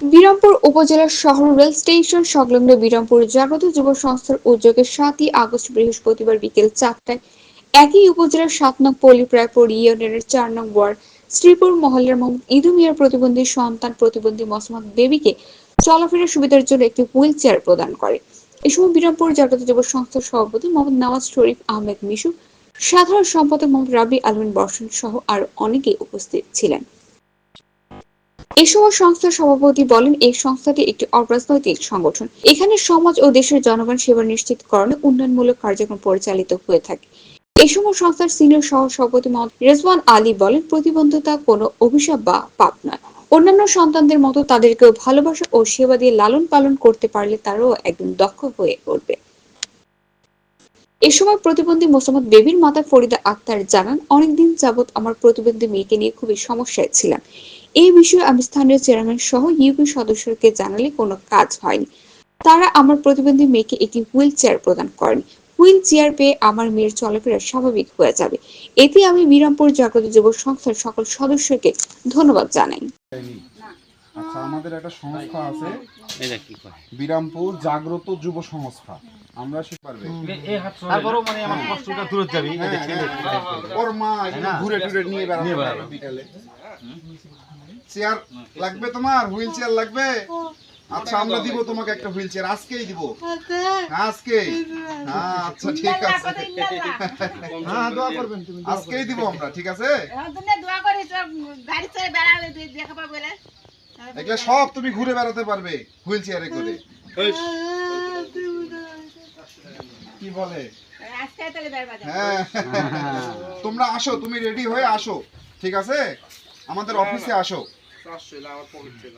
বিরামপুর উপজেলার শহর rail station সংলগ্ন বিরামপুর জাগ্রত যুব সংস্থার উদ্যোগে সাতই আগস্ট বৃহস্পতিবার বিকেল চারটায় একই উপজেলার সাত নং পল্লীপ্রায়পুর ইউনিয়নের চার নং ওয়ার্ড শ্রীপুর মহল্লার মোহাম্মদ ইদু মিয়ার প্রতিবন্ধী সন্তান প্রতিবন্ধী মোসাম্মদ দেবীকে চলাফেরার সুবিধার জন্য একটি হুইল চেয়ার প্রদান করে। এ সময় বিরামপুর জাগ্রত যুব সংস্থার সভাপতি মোহাম্মদ নওয়াজ শরীফ, আহমেদ মিশু, সাধারণ সম্পাদক মোহাম্মদ রাবি আলমিন বর্ষণ সহ আরও অনেকেই উপস্থিত ছিলেন। এ সময় সংস্থার সভাপতি বলেন, এই সংস্থাটি একটি অরাজনৈতিক সংগঠন। এখানে সমাজ ও দেশের জনগণ সেবা নিশ্চিতকরণে উন্নয়নমূলক কার্যক্রম পরিচালিত হয়ে থাকে। সময় সংস্থার সিনিয়র সহ সভাপতি রেজওয়ান আলী বলেন প্রতিবন্ধতা কোনো অভিশাপ বা পাপ নয়। অন্যান্য সন্তানদের মতো তাদেরকেও ভালোবাসা ও সেবা দিয়ে লালন পালন করতে পারলে তারাও একদিন দক্ষ হয়ে উঠবে। এ সময় প্রতিবন্ধী মোসাম্মদ বেবির মাতা ফরিদা আক্তার জানান, অনেকদিন যাবৎ আমার প্রতিবন্ধী মেয়েকে নিয়ে খুবই সমস্যায় ছিলাম। এই বিষয়ে আমি স্থানীয় চেয়ারম্যান সহ ইউপি সদস্যকে জানালে কোনো কাজ হয়নি। তারা আমার প্রতিবন্ধী মেয়েকে একটি হুইল চেয়ার প্রদান করেন। হুইল চেয়ার পেয়ে আমার মেয়ের চলাফেরা স্বাভাবিক হয়ে যাবে। এতে আমি বিরামপুর জাগ্রত যুব সংস্থার সকল সদস্যকে ধন্যবাদ জানাই। আচ্ছা আমাদের একটা সংস্থা আছে। এটা কি করে? বিরামপুর জাগ্রত যুব সংস্থা। আমরা সে পারবে। তারপরেও মানে আমার কষ্টটা দূর যাবে হ্যাঁ, হ্যাঁ। ওর মা ঘুরে টুরে নিয়ে বেড়াবে। বিকেলে। চেয়ার লাগবে তোমার? হুইল চেয়ার লাগবে? আচ্ছা আমরা দিব তোমাকে একটা হুইল চেয়ার আজকেই দিব। আজকে? হ্যাঁ আচ্ছা ঠিক আছে। হ্যাঁ দোয়া করবেন তুমি আজকেই দিব আমরা ঠিক আছে? দোয়া করি সব গাড়ি চড়ে বেড়ালে দেখা পাবো এগুলো সব তুমি ঘুরে বেড়াতে পারবে হুইল চেয়ারে করে। কি বলে? আজকে তাহলে হ্যাঁ। তোমরা আসো তুমি রেডি হয়ে আসো ঠিক আছে? আমাদের অফিসে আসো। 加水啦，我泡进去。